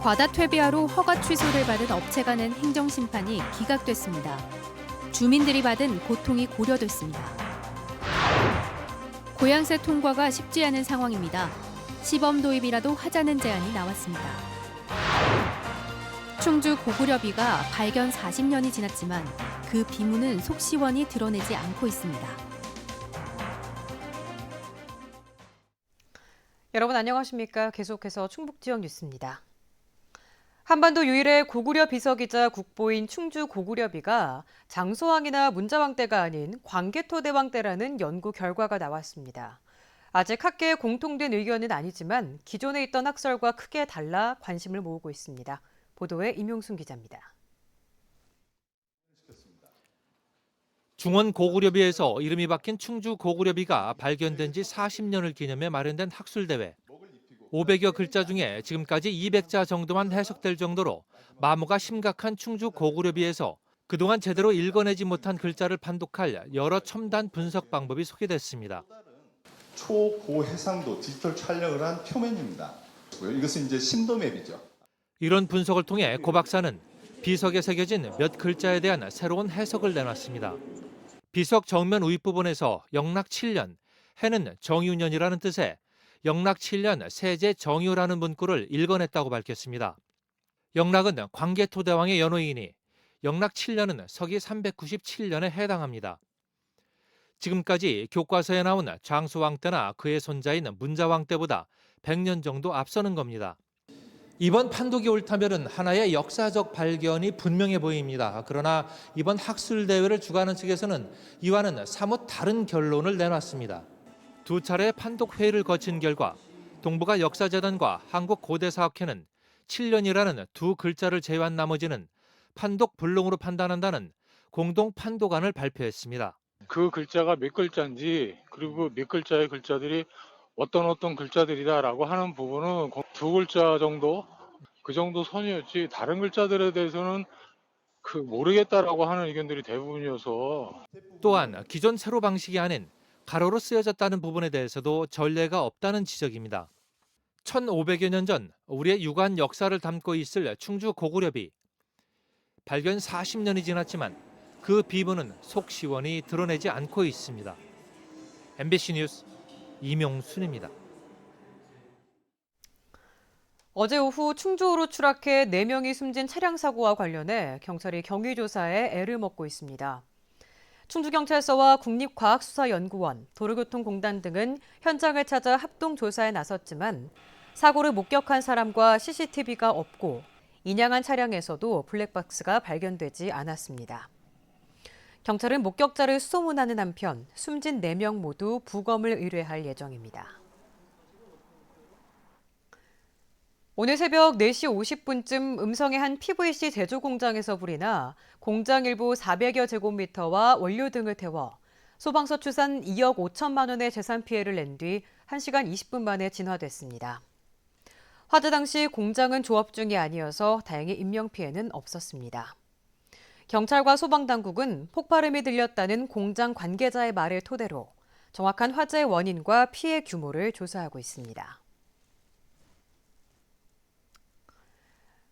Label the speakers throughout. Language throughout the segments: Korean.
Speaker 1: 과다 퇴비화로 허가 취소를 받은 업체가 낸 행정심판이 기각됐습니다. 주민들이 받은 고통이 고려됐습니다. 고양세 통과가 쉽지 않은 상황입니다. 시범 도입이라도 하자는 제안이 나왔습니다. 충주 고구려비가 발견 40년이 지났지만 그 비문은 속시원히 드러내지 않고 있습니다.
Speaker 2: 여러분 안녕하십니까? 계속해서 충북 지역 뉴스입니다. 한반도 유일의 고구려 비서기자 국보인 충주 고구려비가 장소왕이나 문자왕 때가 아닌 광개토 대왕 때라는 연구 결과가 나왔습니다. 아직 학계에 공통된 의견은 아니지만 기존에 있던 학설과 크게 달라 관심을 모으고 있습니다. 보도에 임용순 기자입니다.
Speaker 3: 중원 고구려비에서 이름이 바뀐 충주 고구려비가 발견된 지 40년을 기념해 마련된 학술대회. 500여 글자 중에 지금까지 200자 정도만 해석될 정도로 마모가 심각한 충주 고구려 비에서 그동안 제대로 읽어내지 못한 글자를 판독할 여러 첨단 분석 방법이 소개됐습니다.
Speaker 4: 초고해상도 디지털 촬영을 한 표면입니다. 이것은 이제 심도맵이죠.
Speaker 3: 이런 분석을 통해 고 박사는 비석에 새겨진 몇 글자에 대한 새로운 해석을 내놨습니다. 비석 정면 윗부분에서 영락 7년, 해는 정유년이라는 뜻의 영락 7년 세제 정유라는 문구를 읽어냈다고 밝혔습니다. 영락은 광개토대왕의 연호이니 영락 7년은 서기 397년에 해당합니다. 지금까지 교과서에 나온 장수왕 때나 그의 손자인 문자왕 때보다 100년 정도 앞서는 겁니다. 이번 판독이 옳다면 하나의 역사적 발견이 분명해 보입니다. 그러나 이번 학술 대회를 주관하는 측에서는 이와는 사뭇 다른 결론을 내놨습니다. 두 차례 판독 회의를 거친 결과 동북아 역사재단과 한국 고대사학회는 7년이라는 두 글자를 제외한 나머지는 판독 불능으로 판단한다는 공동 판독안을 발표했습니다.
Speaker 5: 그 글자가 몇 글자인지 그리고 몇 글자의 글자들이 어떤 어떤 글자들이다라고 하는 부분은 두 글자 정도 그 정도 선이었지 다른 글자들에 대해서는 그 모르겠다라고 하는 의견들이 대부분이어서
Speaker 3: 또한 기존 세로 방식이 아닌 가로로 쓰여졌다는 부분에 대해서도 전례가 없다는 지적입니다. 1500여 년 전 우리의 유관 역사를 담고 있을 충주 고구려비. 발견 40년이 지났지만 그 비문은 속 시원히 드러내지 않고 있습니다. MBC 뉴스 이명순입니다.
Speaker 2: 어제 오후 충주호로 추락해 4명이 숨진 차량 사고와 관련해 경찰이 경위 조사에 애를 먹고 있습니다. 충주경찰서와 국립과학수사연구원, 도로교통공단 등은 현장을 찾아 합동 조사에 나섰지만 사고를 목격한 사람과 CCTV가 없고 인양한 차량에서도 블랙박스가 발견되지 않았습니다. 경찰은 목격자를 수소문하는 한편 숨진 4명 모두 부검을 의뢰할 예정입니다. 오늘 새벽 4시 50분쯤 음성의 한 PVC 제조 공장에서 불이 나 공장 일부 400여 제곱미터와 원료 등을 태워 소방서 추산 2억 5천만 원의 재산 피해를 낸 뒤 1시간 20분 만에 진화됐습니다. 화재 당시 공장은 조업 중이 아니어서 다행히 인명 피해는 없었습니다. 경찰과 소방당국은 폭발음이 들렸다는 공장 관계자의 말을 토대로 정확한 화재의 원인과 피해 규모를 조사하고 있습니다.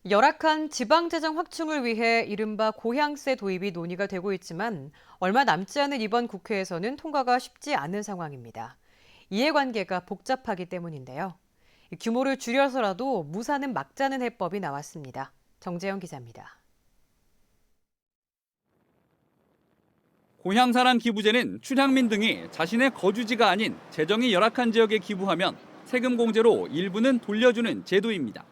Speaker 2: 열악한 지방재정 확충을 위해 이른바 고향세 도입이 논의가 되고 있지만 얼마 남지 않은 이번 국회에서는 통과가 쉽지 않은 상황입니다. 이해관계가 복잡하기 때문인데요. 규모를 줄여서라도 무사는 막자는 해법이 나왔습니다. 정재영 기자입니다.
Speaker 6: 고향사랑 기부제는 출향민 등이 자신의 거주지가 아닌 재정이 열악한 지역에 기부하면 세금 공제로 일부는 돌려주는 제도입니다.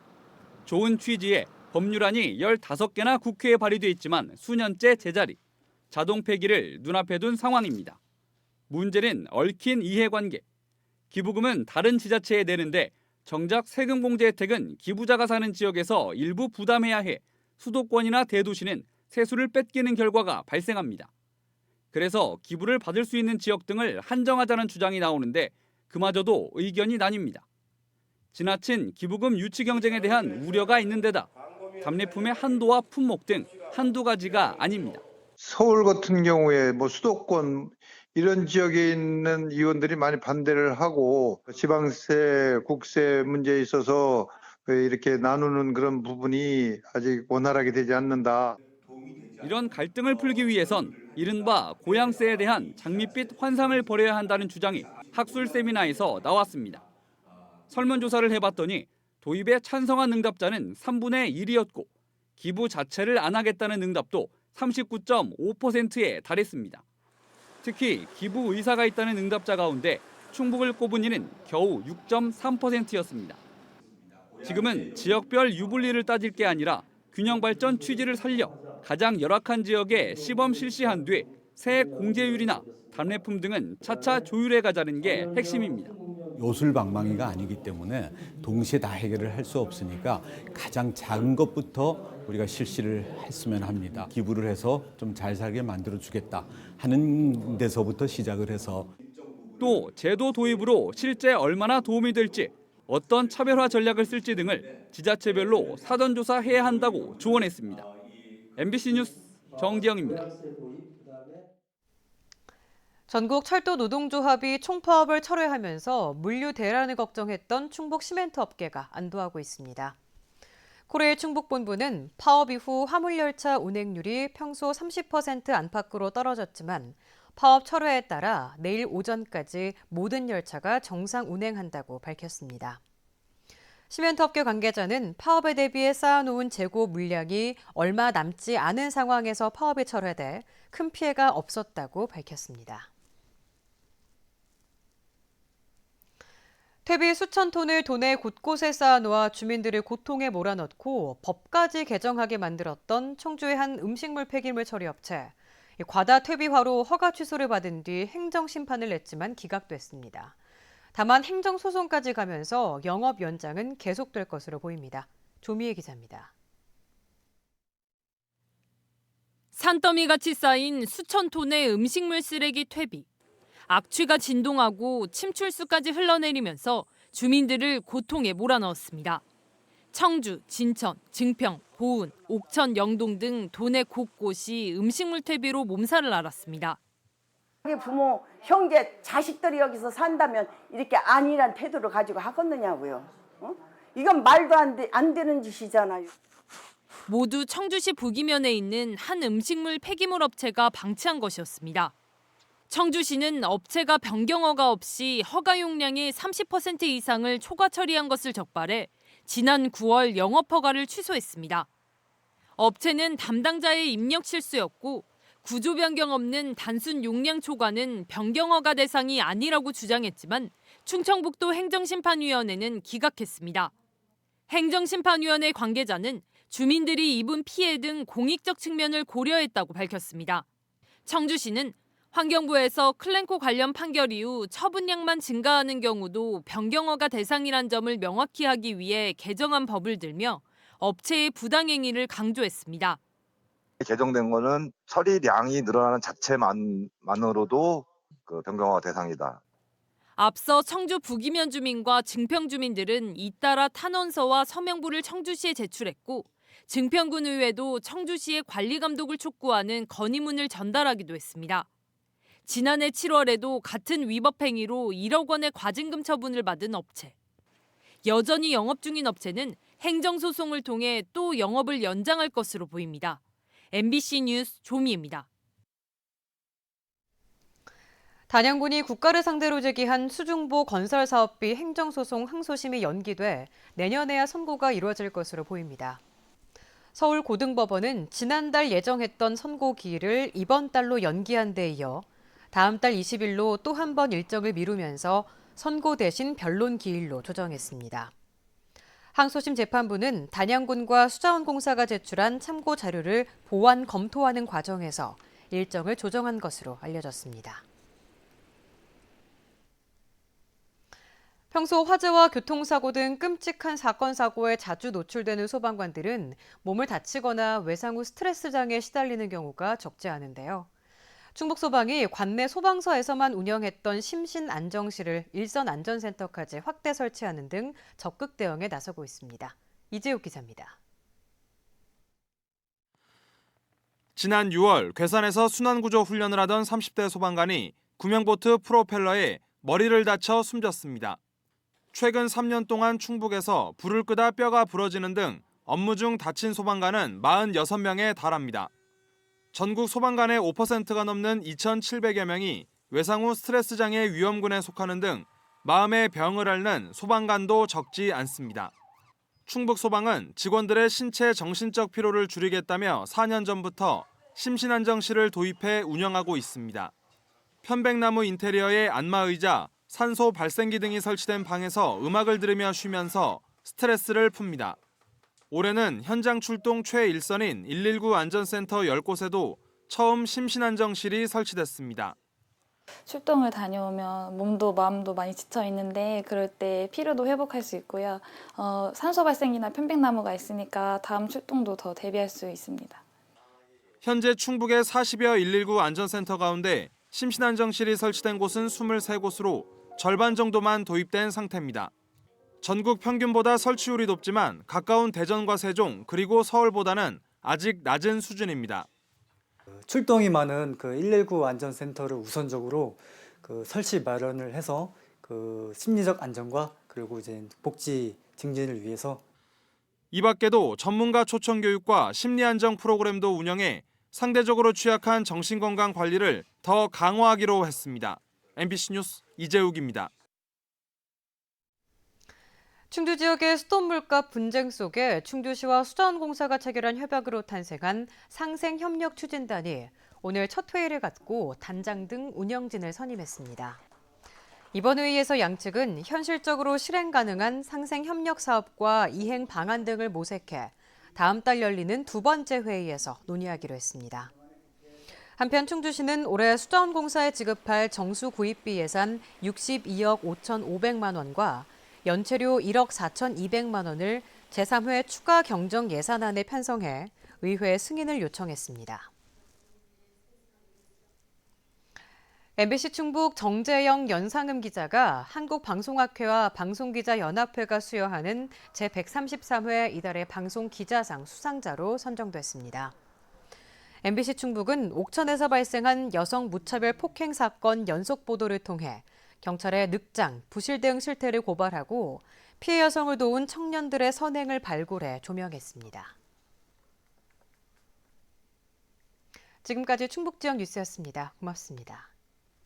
Speaker 6: 좋은 취지에 법률안이 15개나 국회에 발의돼 있지만 수년째 제자리, 자동 폐기를 눈앞에 둔 상황입니다. 문제는 얽힌 이해관계. 기부금은 다른 지자체에 내는데 정작 세금 공제 혜택은 기부자가 사는 지역에서 일부 부담해야 해 수도권이나 대도시는 세수를 뺏기는 결과가 발생합니다. 그래서 기부를 받을 수 있는 지역 등을 한정하자는 주장이 나오는데 그마저도 의견이 나뉩니다. 지나친 기부금 유치 경쟁에 대한 우려가 있는 데다 답례품의 한도와 품목 등 한두 가지가 아닙니다.
Speaker 7: 서울 같은 경우에 뭐 수도권 이런 지역에 있는 의원들이 많이 반대를 하고 지방세, 국세 문제에 있어서 왜 이렇게 나누는 그런 부분이 아직 원활하게 되지 않는다.
Speaker 6: 이런 갈등을 풀기 위해선 이른바 고향세에 대한 장밋빛 환상을 버려야 한다는 주장이 학술 세미나에서 나왔습니다. 설문조사를 해봤더니 도입에 찬성한 응답자는 3분의 1이었고 기부 자체를 안 하겠다는 응답도 39.5%에 달했습니다. 특히 기부 의사가 있다는 응답자 가운데 충북을 꼽은 이는 겨우 6.3%였습니다. 지금은 지역별 유불리를 따질 게 아니라 균형 발전 취지를 살려 가장 열악한 지역에 시범 실시한 뒤 세액 공제율이나 답례품 등은 차차 조율해 가자는 게 핵심입니다.
Speaker 8: 요술방망이가 아니기 때문에 동시에 다 해결을 할 수 없으니까 가장 작은 것부터 우리가 실시를 했으면 합니다. 기부를 해서 좀 잘 살게 만들어 주겠다 하는 데서부터 시작을 해서
Speaker 6: 또 제도 도입으로 실제 얼마나 도움이 될지 어떤 차별화 전략을 쓸지 등을 지자체별로 사전 조사해야 한다고 조언했습니다. MBC 뉴스 정지영입니다.
Speaker 2: 전국 철도 노동조합이 총파업을 철회하면서 물류 대란을 걱정했던 충북 시멘트 업계가 안도하고 있습니다. 코레일 충북본부는 파업 이후 화물열차 운행률이 평소 30% 안팎으로 떨어졌지만 파업 철회에 따라 내일 오전까지 모든 열차가 정상 운행한다고 밝혔습니다. 시멘트 업계 관계자는 파업에 대비해 쌓아놓은 재고 물량이 얼마 남지 않은 상황에서 파업이 철회돼 큰 피해가 없었다고 밝혔습니다. 퇴비 수천 톤을 도내 곳곳에 쌓아놓아 주민들을 고통에 몰아넣고 법까지 개정하게 만들었던 청주의 한 음식물 폐기물 처리 업체. 과다 퇴비화로 허가 취소를 받은 뒤 행정 심판을 냈지만 기각됐습니다. 다만 행정 소송까지 가면서 영업 연장은 계속될 것으로 보입니다. 조미애 기자입니다.
Speaker 9: 산더미같이 쌓인 수천 톤의 음식물 쓰레기 퇴비. 악취가 진동하고 침출수까지 흘러내리면서 주민들을 고통에 몰아넣었습니다. 청주, 진천, 증평, 보은, 옥천, 영동 등 도내 곳곳이 음식물 퇴비로 몸살을 앓았습니다.
Speaker 10: 부모, 형제, 자식들이 여기서 산다면 이렇게 안일한 태도를 가지고 하겠느냐고요. 어? 이건 말도 안, 되, 안 되는 짓이잖아요.
Speaker 9: 모두 청주시 북이면에 있는 한 음식물 폐기물 업체가 방치한 것이었습니다. 청주시는 업체가 변경허가 없이 허가 용량의 30% 이상을 초과 처리한 것을 적발해 지난 9월 영업 허가를 취소했습니다. 업체는 담당자의 입력 실수였고 구조 변경 없는 단순 용량 초과는 변경 허가 대상이 아니라고 주장했지만 충청북도 행정심판위원회는 기각했습니다. 행정심판위원회 관계자는 주민들이 입은 피해 등 공익적 측면을 고려했다고 밝혔습니다. 청주시는 환경부에서 클렌코 관련 판결 이후 처분량만 증가하는 경우도 변경허가 대상이란 점을 명확히 하기 위해 개정한 법을 들며 업체의 부당행위를 강조했습니다.
Speaker 11: 개정된 거는 처리량이 늘어나는 자체만으로도 그 변경허가 대상이다.
Speaker 9: 앞서 청주 북이면 주민과 증평 주민들은 잇따라 탄원서와 서명부를 청주시에 제출했고 증평군 의회도 청주시의 관리 감독을 촉구하는 건의문을 전달하기도 했습니다. 지난해 7월에도 같은 위법 행위로 1억 원의 과징금 처분을 받은 업체. 여전히 영업 중인 업체는 행정소송을 통해 또 영업을 연장할 것으로 보입니다. MBC 뉴스 조미입니다.
Speaker 2: 단양군이 국가를 상대로 제기한 수중보 건설 사업비 행정소송 항소심이 연기돼 내년에야 선고가 이루어질 것으로 보입니다. 서울고등법원은 지난달 예정했던 선고 기일을 이번 달로 연기한 데 이어 다음 달 20일로 또 한 번 일정을 미루면서 선고 대신 변론 기일로 조정했습니다. 항소심 재판부는 단양군과 수자원공사가 제출한 참고 자료를 보완 검토하는 과정에서 일정을 조정한 것으로 알려졌습니다. 평소 화재와 교통사고 등 끔찍한 사건 사고에 자주 노출되는 소방관들은 몸을 다치거나 외상 후 스트레스 장애에 시달리는 경우가 적지 않은데요. 충북 소방이 관내 소방서에서만 운영했던 심신 안정실을 일선 안전센터까지 확대 설치하는 등 적극 대응에 나서고 있습니다. 이재욱 기자입니다.
Speaker 12: 지난 6월 괴산에서 순환구조 훈련을 하던 30대 소방관이 구명보트 프로펠러에 머리를 다쳐 숨졌습니다. 최근 3년 동안 충북에서 불을 끄다 뼈가 부러지는 등 업무 중 다친 소방관은 46명에 달합니다. 전국 소방관의 5%가 넘는 2,700여 명이 외상 후 스트레스 장애 위험군에 속하는 등 마음의 병을 앓는 소방관도 적지 않습니다. 충북 소방은 직원들의 신체 정신적 피로를 줄이겠다며 4년 전부터 심신안정실을 도입해 운영하고 있습니다. 편백나무 인테리어에 안마의자, 산소 발생기 등이 설치된 방에서 음악을 들으며 쉬면서 스트레스를 풉니다. 올해는 현장 출동 최일선인 119 안전센터 10곳에도 처음 심신안정실이 설치됐습니다.
Speaker 13: 출동을 다녀오면 몸도 마음도 많이 지쳐 있는데 그럴 때 피로도 회복할 수 있고요. 어, 산소 발생이나 편백나무가 있으니까 다음 출동도 더 대비할 수 있습니다.
Speaker 12: 현재 충북의 40여 119 안전센터 가운데 심신안정실이 설치된 곳은 23곳으로 절반 정도만 도입된 상태입니다. 전국 평균보다 설치율이 높지만 가까운 대전과 세종 그리고 서울보다는 아직 낮은 수준입니다.
Speaker 14: 출동이 많은 그 119 안전센터를 우선적으로 그 설치 마련을 해서 그 심리적 안정과 그리고 이제 복지 증진을 위해서
Speaker 12: 이 밖에도 전문가 초청 교육과 심리 안정 프로그램도 운영해 상대적으로 취약한 정신건강 관리를 더 강화하기로 했습니다. MBC 뉴스 이재욱입니다.
Speaker 2: 충주 지역의 수돗 물가 분쟁 속에 충주시와 수자원공사가 체결한 협약으로 탄생한 상생협력 추진단이 오늘 첫 회의를 갖고 단장 등 운영진을 선임했습니다. 이번 회의에서 양측은 현실적으로 실행 가능한 상생협력 사업과 이행 방안 등을 모색해 다음 달 열리는 두 번째 회의에서 논의하기로 했습니다. 한편 충주시는 올해 수자원공사에 지급할 정수 구입비 예산 62억 5,500만 원과 연체료 1억 4,200만 원을 제3회 추가 경정 예산안에 편성해 의회 승인을 요청했습니다. MBC 충북 정재영 연상음 기자가 한국방송학회와 방송기자연합회가 수여하는 제133회 이달의 방송기자상 수상자로 선정됐습니다. MBC 충북은 옥천에서 발생한 여성 무차별 폭행 사건 연속 보도를 통해 경찰에 늑장, 부실 등 실태를 고발하고 피해 여성을 도운 청년들의 선행을 발굴해 조명했습니다. 지금까지 충북 지역 뉴스였습니다. 고맙습니다.